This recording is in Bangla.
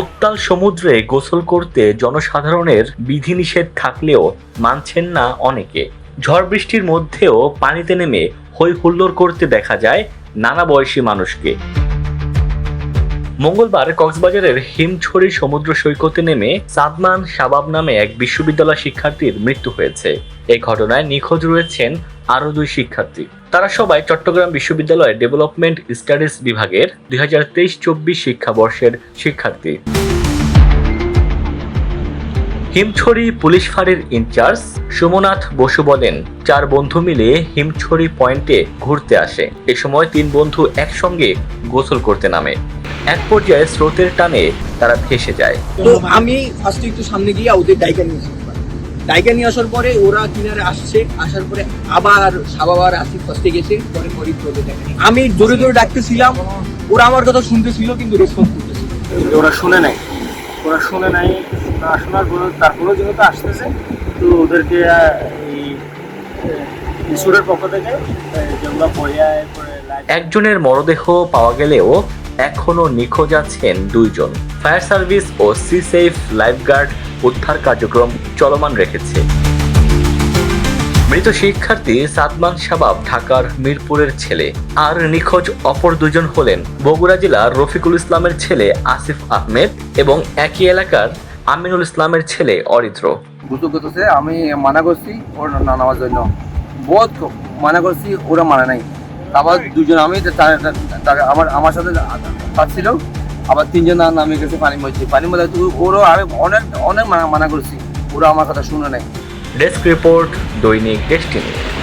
উত্তাল সমুদ্রে গোসল করতে জনসাধারণের বিধিনিষেধ থাকলেও মানছেন না অনেকে। ঝড় বৃষ্টির মধ্যেও পানিতে নেমে হৈ হুল্লোড় করতে দেখা যায় নানা বয়সী মানুষকে। মঙ্গলবার কক্সবাজারের হিমছড়ি সমুদ্র সৈকতে নেমে সাদমান শাবাব নামে এক বিশ্ববিদ্যালয় শিক্ষার্থীর মৃত্যু হয়েছে। এই ঘটনায় নিখোঁজ রয়েছেন আরও দুই শিক্ষার্থী। তারা সবাই চট্টগ্রাম বিশ্ববিদ্যালয়ের ডেভেলপমেন্ট স্টাডিজ বিভাগের দুই হাজার তেইশ চব্বিশ শিক্ষাবর্ষের শিক্ষার্থী। হিমছড়ি পুলিশ ফাঁড়ির ইনচার্জ সোমনাথ বসু বলেন চার বন্ধু মিলে হিমছড়ি পয়েন্টে ঘুরতে আসে। এ সময় তিন বন্ধু একসঙ্গে গোসল করতে নামে। এক পর্যায়ে স্রোতের টানে তারা ভেসে যায়। তো আমি ফার্স্টে একটু সামনে গিয়ে ওদের ডাইকা নিয়ে ডাইকা নিয়ে আসার পরে ওরা কিনারে আসছে আসার পরে আবার সাবাবার আসি ফার্স্টে গেছে পরে ওদের ডাকা। আমি জোরে জোরে ডাকতেছিলাম ওরা আমার কথা শুনতেছিল কিন্তু রেসপন্স করতেছিল ওরা শুনে নাই? ওরা শুনে নাই না শোনার পরে তারপরেও যেহেতু আসতেছে, তো ওদেরকে এই ইসুরের পক্ষ থেকে যেগুলো পর্যায় একজনের মরদেহ পাওয়া গেলেও এখনও নিখোঁজ আছেন দুইজন। ফায়ার সার্ভিস ও সি সেফ লাইফগার্ড উদ্ধার কার্যক্রম চলমান রেখেছে। মৃত শিক্ষার্থী সাদমান শাবাব, ঢাকার মিরপুরের ছেলে। আর নিখোঁজ অপর দুজন হলেন বগুড়া জেলার রফিকুল ইসলামের ছেলে আসিফ আহমেদ এবং একই এলাকার আমিনুল ইসলামের ছেলে অরিত্র। আমি মানা করছি ওর না নেওয়ার জন্য। ক- মানা করছি ওরা মানা নাই। আবার দুজন আমি আমার আমার সাথে থাকছিল আবার তিনজন নামে গেছে পানি মধ্যে। পানি মধ্যে ওরও আমি অনেক অনেক মানা করছি, ওরা আমার কথা শুনে নাই। ডেস্ক রিপোর্ট দৈনিক ডেস্টিনি।